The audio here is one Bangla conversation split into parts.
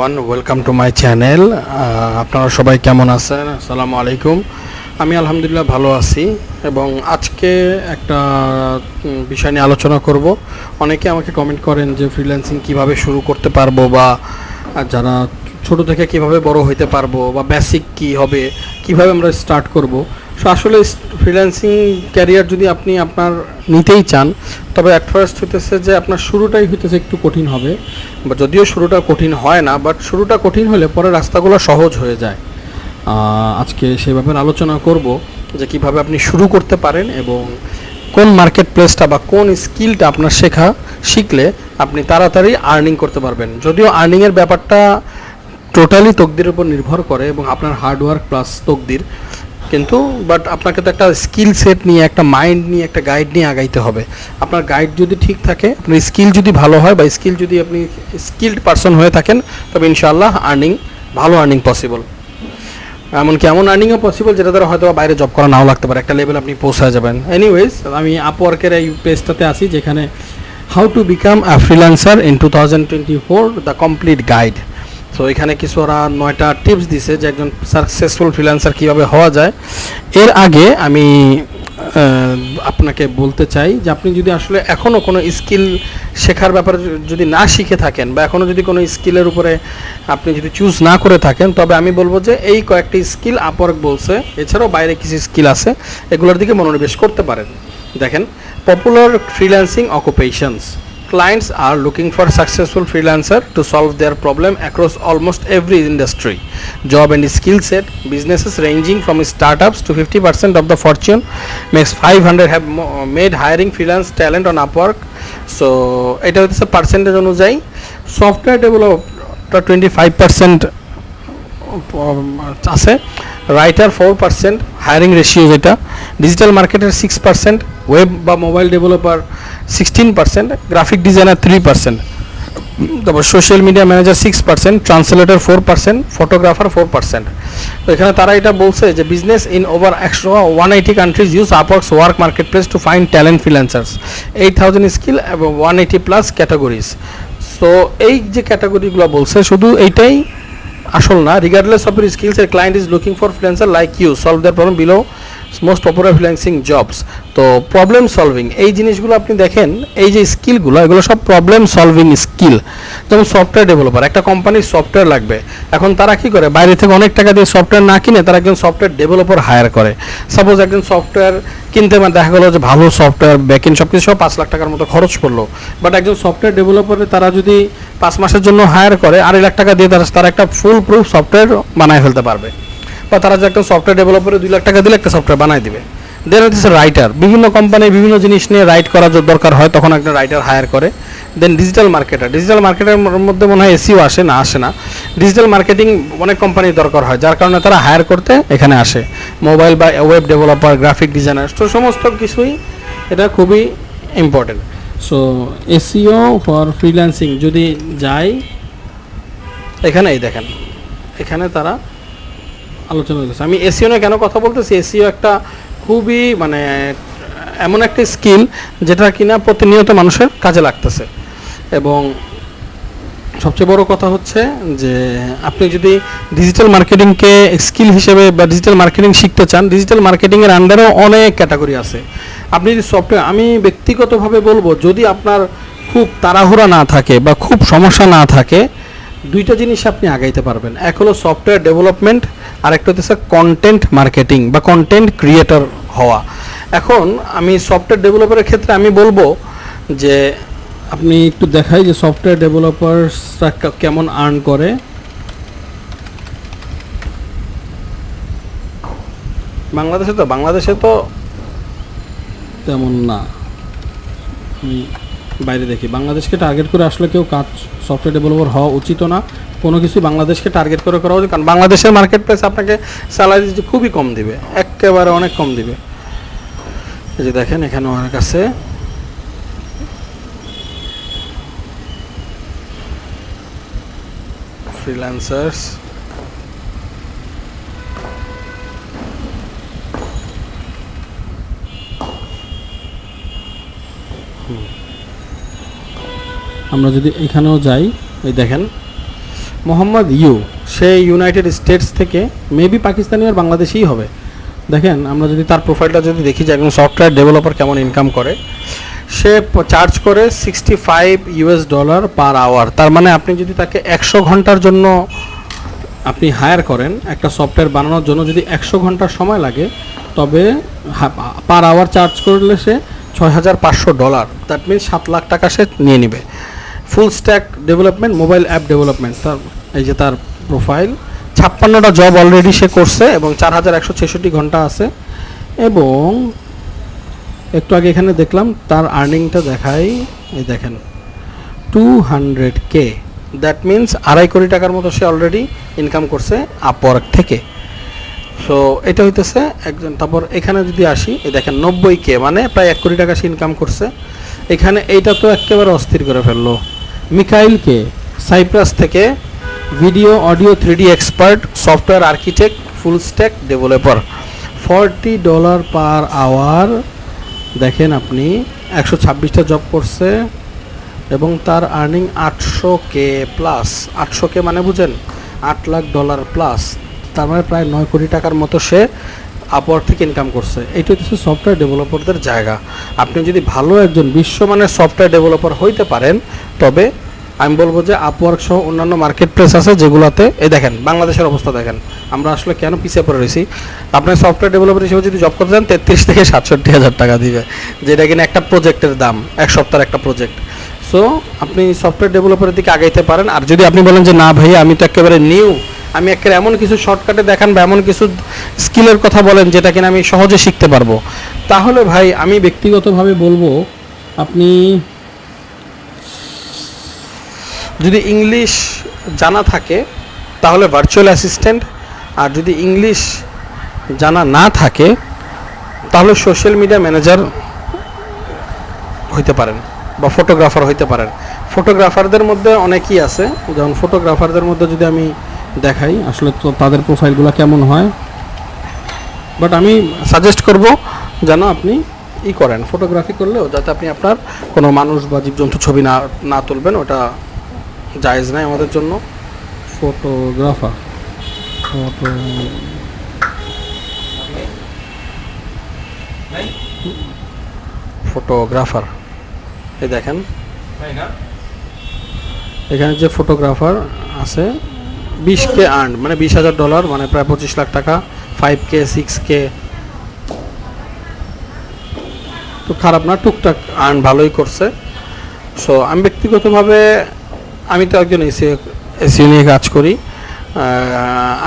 One welcome to my channel আপনারা সবাই কেমন আছেন? আসসালামু আলাইকুম। আমি আলহামদুলিল্লাহ ভালো আছি এবং আজকে একটা বিষয় নিয়ে আলোচনা করব। অনেকে আমাকে কমেন্ট করেন যে ফ্রিল্যান্সিং কীভাবে শুরু করতে পারব বা যারা ছোট থেকে কীভাবে বড় হইতে পারব বা বেসিক কি হবে, কীভাবে আমরা স্টার্ট করব। সো আসলে ফ্রিল্যান্সিং ক্যারিয়ার যদি আপনি আপনার নিতেই চান, তবে অ্যাট ফার্স্ট হইতেছে যে আপনার শুরুটাই হইতেছে একটু কঠিন হবে। বা যদিও শুরুটা কঠিন হয় না বাট শুরুটা কঠিন হলে পরে রাস্তাগুলো সহজ হয়ে যায়। আজকে ব্যাপারে আলোচনা করব যে কীভাবে আপনি শুরু করতে পারেন এবং কোন মার্কেট প্লেসটা বা কোন স্কিলটা আপনার শেখা শিখলে আপনি তাড়াতাড়ি আর্নিং করতে পারবেন। যদিও আর্নিংয়ের ব্যাপারটা টোটালি তকদির উপর নির্ভর করে এবং আপনার হার্ডওয়ার্ক প্লাস তকদির কিন্তু বাট আপনাকে তো একটা স্কিল সেট নিয়ে, একটা মাইন্ড নিয়ে, একটা গাইড নিয়ে আগাইতে হবে। আপনার গাইড যদি ঠিক থাকে, আপনার স্কিল যদি ভালো হয়, বা স্কিল যদি আপনি স্কিল্ড পারসন হয়ে থাকেন, তবে ইনশাআল্লাহ আর্নিং ভালো আর্নিং পসিবল এমনকি এমন আর্নিংও পসিবল যেটা দ্বারা হয়তো বাইরে জব করা নাও লাগতে পারে, একটা লেভেল আপনি পৌঁছায় যাবেন। এনিওয়েজ আমি আপওয়ার্কের এই পেজটাতে আসি যেখানে how to become a freelancer in two thousand twenty four the complete guide তো এখানে কিছু ওরা নয়টা টিপস দিছে যে একজন সাকসেসফুল ফ্রিল্যান্সার কীভাবে হওয়া যায়। এর আগে আমি আপনাকে বলতে চাই যে আপনি যদি আসলে এখনও কোনো স্কিল শেখার ব্যাপারে যদি না শিখে থাকেন বা এখনও যদি কোনো স্কিলের উপরে আপনি যদি চুজ না করে থাকেন, তবে আমি বলব যে এই কয়েকটি স্কিল আপওয়ার্ক বলছে। এছাড়াও বাইরে কিছু স্কিল আছে, এগুলোর দিকে মনোনিবেশ করতে পারেন। দেখেন popular freelancing occupations clients are looking for successful freelancer to solve their problem across almost every industry job and skill set businesses ranging from startups to 50% of the fortune makes 500 have made hiring freelance talent on upwork so এটা হচ্ছে পার্সেন্টেজ অনুযায়ী সফটওয়্যার ডেভেলপটা টোয়েন্টি ফাইভ পার্সেন্ট আছে writer four percent hiring ratio যেটা ডিজিটাল মার্কেটের সিক্স পার্সেন্ট ওয়েব বা mobile developer sixteen percent graphic designer three percent তারপর social media manager six percent translator four percent photographer four percent তো এখানে তারা এটা বলছে যে বিজনেস ইন ওভার একশো one eighty countries use Upwork's work marketplace to find talent freelancers eight thousand skill এবং one eighty plus categories so এই যে ক্যাটাগরিগুলো বলছে, শুধু এইটাই আসল না রিগার্ডলেস অফ ইউর স্কিলস এর client is looking for freelancer like you solve their problem below most popular freelancing jobs তো প্রবলেম সলভিং এই জিনিসগুলো আপনি দেখেন, এই যে স্কিলগুলো এগুলো সব প্রবলেম সলভিং স্কিল যেমন সফটওয়্যার ডেভেলপার একটা কোম্পানির সফটওয়্যার লাগবে। এখন তারা কি করে? বাইরে থেকে অনেক টাকা দিয়ে সফটওয়্যার না কিনে তারা একজন সফটওয়্যার ডেভেলপার হায়ার করে। সাপোজ একজন সফটওয়্যার কিনতে মানে দেখা গেলো যে ভালো সফটওয়্যার ব্যাকিং সব কিছু সব পাঁচ লাখ টাকার মতো খরচ করল বাট একজন সফটওয়্যার ডেভেলপারে তারা যদি পাঁচ মাসের জন্য হায়ার করে, আড়াই লাখ টাকা দিয়ে তারা তারা একটা ফুল প্রুফ সফটওয়্যার বানায় ফেলতে পারবে। বা তারা যে একটা সফটওয়্যার ডেভেলপারে দুই লাখ টাকা দিলে একটা সফটওয়্যার বানায় দিবে। দেন হচ্ছে রাইটার বিভিন্ন কোম্পানি বিভিন্ন জিনিস নিয়ে রাইট করার দরকার হয়, তখন একটা রাইটার হায়ার করে। দেন ডিজিটাল মার্কেটার ডিজিটাল মার্কেটের মধ্যে মনে হয় এসিও আসে না আসে না। ডিজিটাল মার্কেটিং অনেক কোম্পানির দরকার হয়, যার কারণে তারা হায়ার করতে এখানে আসে। মোবাইল বা ওয়েব ডেভেলপার গ্রাফিক ডিজাইনার তো সমস্ত কিছুই এটা খুবই important so SEO for freelancing যদি যাই এখানে এই দেখেন। এখানে তারা আলোচনা করছে আমি এসিও নিয়ে কেন কথা বলতেছি? এসিও একটা খুবই মানে এমন একটা স্কিল যেটা কিনা প্রতিনিয়ত মানুষের কাজে লাগতেছে। এবং সবচেয়ে বড় কথা হচ্ছে যে, আপনি যদি ডিজিটাল মার্কেটিংকে স্কিল হিসেবে বা ডিজিটাল মার্কেটিং শিখতে চান ডিজিটাল মার্কেটিংয়ের আন্ডারেও অনেক ক্যাটাগরি আছে। আপনি যদি সফটওয়্যার আমি ব্যক্তিগতভাবে বলব, যদি আপনার খুব তাড়াহুড়া না থাকে বা খুব সমস্যা না থাকে দুইটা জিনিস আপনি আগাইতে পারবেন। এক হলো সফটওয়্যার ডেভেলপমেন্ট আর একটা হচ্ছে কন্টেন্ট মার্কেটিং বা কন্টেন্ট ক্রিয়েটর হওয়া। এখন আমি সফটওয়্যার ডেভেলপারের ক্ষেত্রে আমি বলব যে, আপনি একটু দেখাই যে সফটওয়্যার ডেভেলপারসরা কেমন আর্ন করে। বাংলাদেশে তো বাংলাদেশে তো তেমন না। বাইরে দেখি। বাংলাদেশকে টার্গেট করে আসলে কেউ কাজ সফটওয়্যার ডেভেলপার হওয়া উচিত না। কোনো কিছু বাংলাদেশকে টার্গেট করে করা উচিত, কারণ বাংলাদেশের মার্কেট প্লেস আপনাকে স্যালারি খুবই কম দিবে, একেবারে অনেক কম দিবে। এই যে দেখেন, এখানে অনেক আছে। ফ্রিল্যান্সার্স আমরা যদি এখানেও যাই ওই দেখেন, মোহাম্মদ ইউ, সে ইউনাইটেড স্টেটস থেকে মেবি পাকিস্তানি আর বাংলাদেশেই হবে। দেখেন, আমরা যদি তার প্রোফাইলটা যদি দেখি যে একজন সফটওয়্যার ডেভেলপার কেমন ইনকাম করে, সে চার্জ করে sixty five US dollar per hour তার মানে আপনি যদি তাকে একশো ঘণ্টার জন্য আপনি হায়ার করেন, একটা সফটওয়্যার বানানোর জন্য যদি একশো ঘণ্টার সময় লাগে, তবে পার আওয়ার চার্জ করলে সে ছয় হাজার পাঁচশো ডলার দ্যাট মিনস সাত লাখ টাকা সে নিয়ে নেবে। Full stack development mobile app development তার, এই যে তার প্রোফাইল ছাপ্পান্নটা জব অলরেডি সে করছে এবং চার হাজার একশো ছেষট্টি ঘণ্টা আছে। এবং একটু আগে এখানে দেখলাম তার আর্নিংটা দেখাই, এই দেখেন two hundred K that means আড়াই কোটি টাকার মতো সে অলরেডি ইনকাম করছে আপওয়ার্ক থেকে। সো এটা হইতেছে একজন, তারপর এখানে যদি আসি, এই দেখেন নব্বই কে মানে প্রায় এক কোটি টাকা সে ইনকাম করছে। এখানে এইটা তো একেবারে অস্থির করে ফেলল। মিকাইল কে সাইপ্রাস থেকে video audio three D expert, software architect, full stack developer. Forty dollar per hour, দেখেন আপনি, একশো ছাব্বিশটা জব করছে এবং তার আর্নিং আটশো কে প্লাস। আটশো কে মানে বুঝেন, আট লাখ ডলার প্লাস। তার মানে প্রায় নয় কোটি টাকার মতো সে আপওয়ার্ক থেকে ইনকাম করছে। এইটা হচ্ছে সফটওয়্যার ডেভেলপারদের জায়গা। আপনি যদি ভালো একজন বিশ্বমানের সফটওয়্যার ডেভেলপার হইতে পারেন, তবে আমি বলব যে আপওয়ার্ক সহ অন্যান্য মার্কেট প্লেস আছে যেগুলোতে, এই দেখেন, বাংলাদেশের অবস্থা দেখেন। আমরা আসলে কেন পিছিয়ে পড়ে রয়েছি? আপনার সফটওয়্যার ডেভেলপার হিসেবে যদি জব করতে চান, তেত্রিশ থেকে সাতষট্টি হাজার টাকা দিবে। যেটা কিনা একটা প্রজেক্টের দাম, এক সপ্তাহের একটা প্রজেক্ট সো আপনি সফটওয়্যার ডেভেলপারের দিকে আগাইতে পারেন। আর যদি আপনি বলেন যে, না ভাই আমি তো একেবারে নিউ আমি একেবারে এমন কিছু শর্টকাটে দেখান বা এমন কিছু স্কিলের কথা বলেন যেটা কিনা আমি সহজে শিখতে পারব। তাহলে ভাই, আমি ব্যক্তিগতভাবে বলব, আপনি যদি ইংলিশ জানা থাকে, তাহলে ভার্চুয়াল অ্যাসিস্ট্যান্ট আর যদি ইংলিশ জানা না থাকে, তাহলে সোশ্যাল মিডিয়া ম্যানেজার হইতে পারেন বা ফটোগ্রাফার হইতে পারেন। ফটোগ্রাফারদের মধ্যে অনেকই আছে, যেমন ফটোগ্রাফারদের মধ্যে যদি আমি দেখাই আসলে তো তাদের প্রোফাইলগুলো কেমন হয়। বাট আমি সাজেস্ট করব যেন আপনি ই করেন ফটোগ্রাফি করলেও যাতে আপনি আপনার কোনো মানুষ বা জীবজন্তু ছবি না না তুলবেন ওটা জায়েজ নাই আমাদের জন্য। ফটোগ্রাফার ফটো ফটোগ্রাফার এই দেখেন। এখানে যে ফটোগ্রাফার আছে বিশ কে আর্ন মানে বিশ হাজার ডলার মানে প্রায় পঁচিশ লাখ টাকা ফাইভ কে সিক্স কে তো খারাপ না, টুকটাক আর্ন ভালোই করছে। সো আমি ব্যক্তিগতভাবে, আমি তো একজন এসি এসি নিয়ে কাজ করি।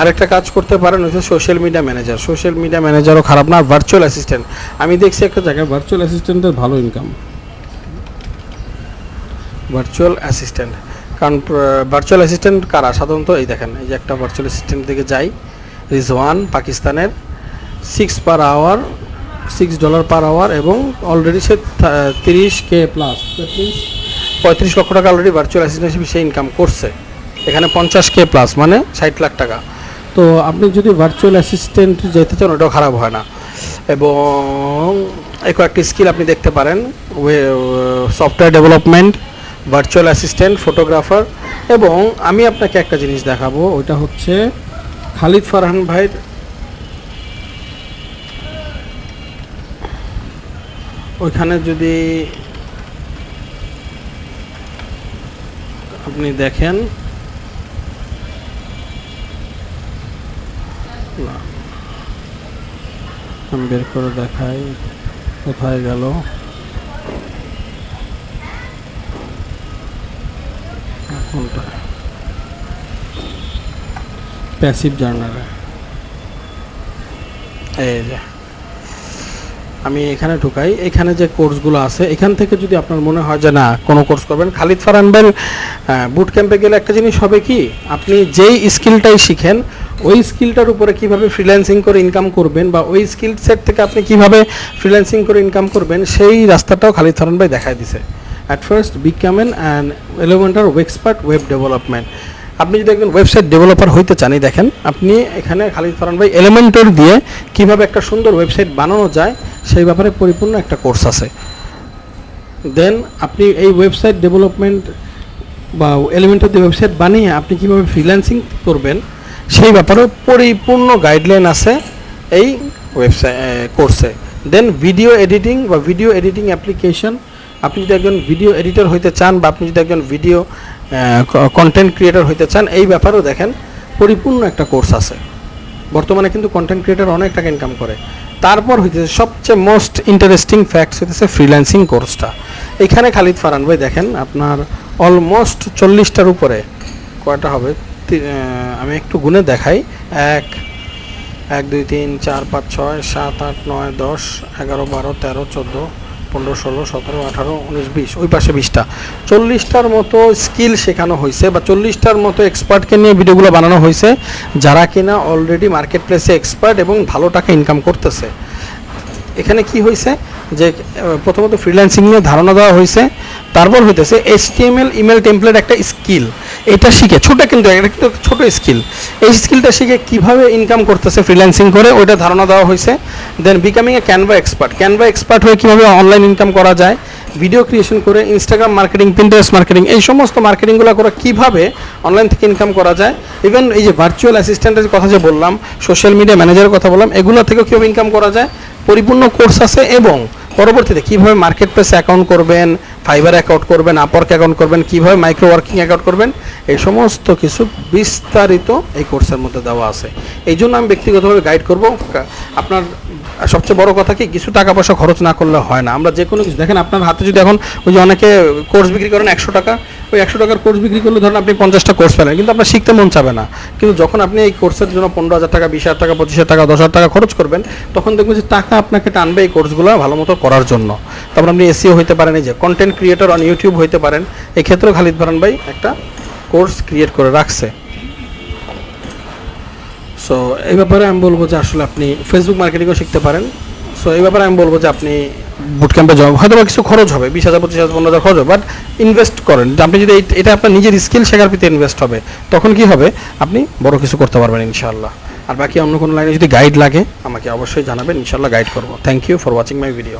আরেকটা কাজ করতে পারেন হচ্ছে social media manager social media ম্যানেজারও খারাপ না ভার্চুয়াল অ্যাসিস্ট্যান্ট আমি দেখছি একটা জায়গায় ভার্চুয়াল অ্যাসিস্ট্যান্টের ভালো ইনকাম ভার্চুয়াল অ্যাসিস্ট্যান্ট কারণ ভার্চুয়াল অ্যাসিস্ট্যান্ট কারা? সাধারণত এই দেখেন, এই যে একটা ভার্চুয়াল অ্যাসিস্ট্যান্ট থেকে যাই, রিজওয়ান পাকিস্তানের six per hour six dollar per hour এবং অলরেডি সে তিরিশ কে প্লাস পঁয়ত্রিশ লক্ষ টাকা অলরেডি ভার্চুয়াল অ্যাসিস্ট্যান্ট হিসেবে সে ইনকাম করছে। এখানে পঞ্চাশ কে প্লাস মানে ষাট লাখ টাকা। তো আপনি যদি ভার্চুয়াল অ্যাসিস্ট্যান্ট যেতে চান, ওটাও খারাপ হয় না। এবং কয়েকটি স্কিল আপনি দেখতে পারেন software development virtual assistant photographer এবং আমি আপনাকে একটা জিনিস দেখাবো, ওইটা হচ্ছে খালিদ ফারহান ভাইয়ের ওইখানে যদি আপনি দেখেন। আমি বের করে দেখাই, কোথায় গেল কোনটা প্যাসিভ জার্নালে এই যে। আমি এখানে ঢুকাই। এখানে যে কোর্সগুলো আছে, এখান থেকে যদি আপনার মনে হয় যে না, কোনো কোর্স করবেন, খালিদ ফারহান ভাইয়ের বুট ক্যাম্পে গেলে একটা জিনিস হবে কি, আপনি যেই স্কিলটাই শিখেন, ওই স্কিলটার উপরে কীভাবে ফ্রিল্যান্সিং করে ইনকাম করবেন বা ওই স্কিল সেট থেকে আপনি কীভাবে ফ্রিল্যান্সিং করে ইনকাম করবেন, সেই রাস্তাটাও খালিদ ফারহান ভাই দেখায় দিছে। At first becoming and Elementor expert web development আপনি যদি একজন ওয়েবসাইট ডেভেলপার হইতে চান দেখেন, আপনি এখানে খালিদ ফারহান ভাই এলিমেন্টর দিয়ে কীভাবে একটা সুন্দর ওয়েবসাইট বানানো যায়, সেই ব্যাপারে পরিপূর্ণ একটা কোর্স আছে। দেন আপনি এই ওয়েবসাইট ডেভেলপমেন্ট বা এলিমেন্টার দিয়ে ওয়েবসাইট বানিয়ে আপনি কীভাবে ফ্রিল্যান্সিং করবেন, সেই ব্যাপারেও পরিপূর্ণ গাইডলাইন আছে এই ওয়েবসাইট কোর্সে দেন ভিডিও এডিটিং বা ভিডিও এডিটিং অ্যাপ্লিকেশন আপনি যদি একজন ভিডিও এডিটর হইতে চান বা আপনি যদি একজন ভিডিও কন্টেন্ট ক্রিয়েটর হইতে চান, এই ব্যাপারেও দেখেন পরিপূর্ণ একটা কোর্স আছে। বর্তমানে কিন্তু কন্টেন্ট ক্রিয়েটর অনেক টাকা ইনকাম করে। তারপর হইতেছে সবচেয়ে মোস্ট ইন্টারেস্টিং ফ্যাক্টস হইতেছে ফ্রিল্যান্সিং কোর্সটা এখানে খালিদ ফারান ভাই দেখেন, আপনার অলমোস্ট চল্লিশটার উপরে, কয়টা হবে? আমি একটু গুনে দেখাই। এক এক, দুই, তিন, চার, পাঁচ, ছয়, সাত, আট, নয়, দশ, এগারো, বারো, তেরো, চোদ্দ পনেরো, ষোলো, সতেরো, আঠারো, উনিশ, বিশ, ওই পাশে বিশটা। চল্লিশটার মতো স্কিল শেখানো হয়েছে বা চল্লিশটার মতো এক্সপার্টকে নিয়ে ভিডিওগুলো বানানো হয়েছে, যারা কিনা অলরেডি মার্কেট প্লেসে এক্সপার্ট এবং ভালো টাকা ইনকাম করতেছে। এখানে কি হয়েছে? যে প্রথমত ফ্রিল্যান্সিং নিয়ে ধারণা দেওয়া হয়েছে। তারপর হইতেছে এইচটিএমএল ইমেল টেমপ্লেট একটা স্কিল এটা শিখে, ছোট কিন্তু, এটা কিন্তু ছোট স্কিল এই স্কিলটা শিখে কীভাবে ইনকাম করতেছে ফ্রিল্যান্সিং করে, ওইটা ধারণা দেওয়া হয়েছে then becoming a Canva expert Canva expert হয়ে কীভাবে অনলাইন ইনকাম করা যায়? ভিডিও ক্রিয়েশন করে ইনস্টাগ্রাম মার্কেটিং পিন্টারেস্ট মার্কেটিং এই সমস্ত মার্কেটিংগুলো করে কীভাবে অনলাইন থেকে ইনকাম করা যায়? ইভেন এই যে ভার্চুয়াল অ্যাসিস্ট্যান্টের কথা যে বললাম সোশ্যাল মিডিয়া ম্যানেজারের কথা বললাম, এগুলো থেকেও কীভাবে ইনকাম করা যায়? পরিপূর্ণ কোর্স আছে এবং পরবর্তীতে কীভাবে মার্কেট প্লেসে অ্যাকাউন্ট করবেন? ফাইবার অ্যাকাউন্ট করবেন আপওয়ার্ক অ্যাকাউন্ট করবেন, কীভাবে মাইক্রো ওয়ার্কিং অ্যাকাউন্ট করবেন, এই সমস্ত কিছু বিস্তারিত এই কোর্সের মধ্যে দেওয়া আছে। এই জন্য আমি ব্যক্তিগতভাবে গাইড করব। আপনার, সবচেয়ে বড় কথা কি, কিছু টাকা পয়সা খরচ না করলে হয় না। আমরা যে কোনো কিছু, দেখেন আপনার হাতে যদি এখন ওই যে অনেকে কোর্স বিক্রি করেন একশো টাকা ওই একশো টাকার কোর্স বিক্রি করলে ধরুন আপনি পঞ্চাশটা কোর্স পেলেন কিন্তু আপনার শিখতে মন চাবে না। কিন্তু যখন আপনি এই কোর্সের জন্য পনেরো হাজার টাকা, বিশ হাজার টাকা, পঁচিশ হাজার টাকা, দশ হাজার টাকা খরচ করবেন, তখন দেখবেন যে টাকা আপনাকে টানবে এই কোর্সগুলো ভালো মতো করার জন্য। তারপর আপনি এসিও হইতে পারেন, এই যে কন্টেন্ট ক্রিয়েটর অন ইউটিউব হইতে পারেন। এই ক্ষেত্রেও খালিদ ভারান ভাই একটা কোর্স ক্রিয়েট করে রাখছে। সো এই ব্যাপারে আমি বলব যে আসলে আপনি ফেসবুক মার্কেটিংও শিখতে পারেন। সো এই ব্যাপারে আমি বলব যে আপনি বুট ক্যাম্পে জব হয়তো বা কিছু খরচ হবে, বিশ হাজার, পঁচিশ হাজার, পনেরো হাজার খরচ হবে বাট ইনভেস্ট করেন। আপনি যদি এটা আপনার নিজের স্কিল শেখার প্রতি ইনভেস্ট হবে, তখন কি হবে? আপনি বড় কিছু করতে পারবেন ইনশাআল্লাহ। আর বাকি অন্য কোনো লাইনে যদি গাইড লাগে, আমাকে অবশ্যই জানাবেন, ইনশাআল্লাহ গাইড করব। Thank you for watching my video